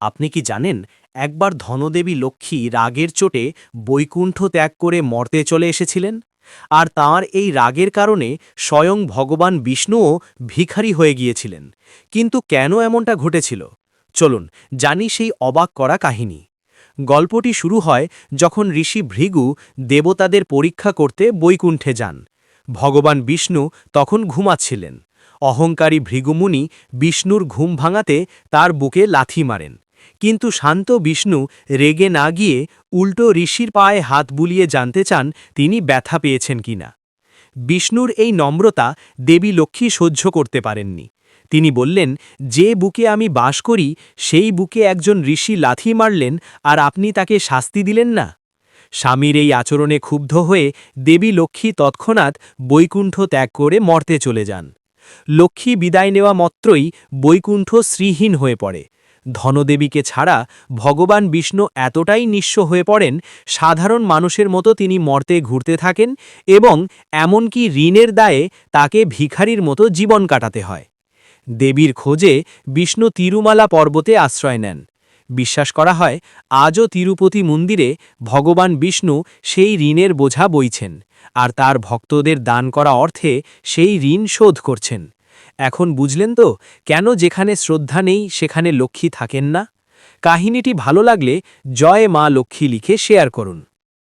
আপনি কি জানেন, একবার ধনদেবী লক্ষ্মী রাগের চোটে বৈকুণ্ঠ ত্যাগ করে মর্তে চলে এসেছিলেন? আর তাঁর এই রাগের কারণে স্বয়ং ভগবান বিষ্ণুও ভিখারি হয়ে গিয়েছিলেন। কিন্তু কেন এমনটা ঘটেছিল? চলুন জানি সেই অবাক করা কাহিনী। গল্পটি শুরু হয় যখন ঋষি ভৃগু দেবতাদের পরীক্ষা করতে বৈকুণ্ঠে যান। ভগবান বিষ্ণু তখন ঘুমাচ্ছিলেন। অহংকারী ভৃগুমুনি বিষ্ণুর ঘুম ভাঙাতে তার বুকে লাথি মারেন। কিন্তু শান্ত বিষ্ণু রেগে না গিয়ে উল্টো ঋষির পায়ে হাত বুলিয়ে জানতে চান তিনি ব্যথা পেয়েছেন কিনা বিষ্ণুর এই নম্রতা দেবী লক্ষ্মী সহ্য করতে পারেননি। তিনি বললেন, যে বুকে আমি বাস করি, সেই বুকে একজন ঋষি লাথি মারলেন আর আপনি তাকে শাস্তি দিলেন না? স্বামীর এই আচরণে ক্ষুব্ধ হয়ে দেবী লক্ষ্মী তৎক্ষণাৎ বৈকুণ্ঠ ত্যাগ করে মর্তে চলে যান। লক্ষ্মী বিদায় নেওয়া মাত্রই বৈকুণ্ঠ শ্রীহীন হয়ে পড়ে। ধনদেবীকে ছাড়া ভগবান বিষ্ণু এতটাই নিঃস্ব হয়ে পড়েন, সাধারণ মানুষের মতো তিনি মর্তে ঘুরতে থাকেন এবং এমনকি ঋণের দায়ে তাকে ভিখারির মতো জীবন কাটাতে হয়। দেবীর খোঁজে বিষ্ণু তিরুমালা পর্বতে আশ্রয় নেন। বিশ্বাস করা হয়, আজও তিরুপতি মন্দিরে ভগবান বিষ্ণু সেই ঋণের বোঝা বইছেন আর তার ভক্তদের দান করা অর্থে সেই ঋণ শোধ করছেন। এখন বুঝলেন তো, কেন যেখানে শ্রদ্ধা নেই, সেখানে লক্ষ্মী থাকেন না? কাহিনীটি ভালো লাগলে জয় মা লক্ষ্মী লিখে শেয়ার করুন।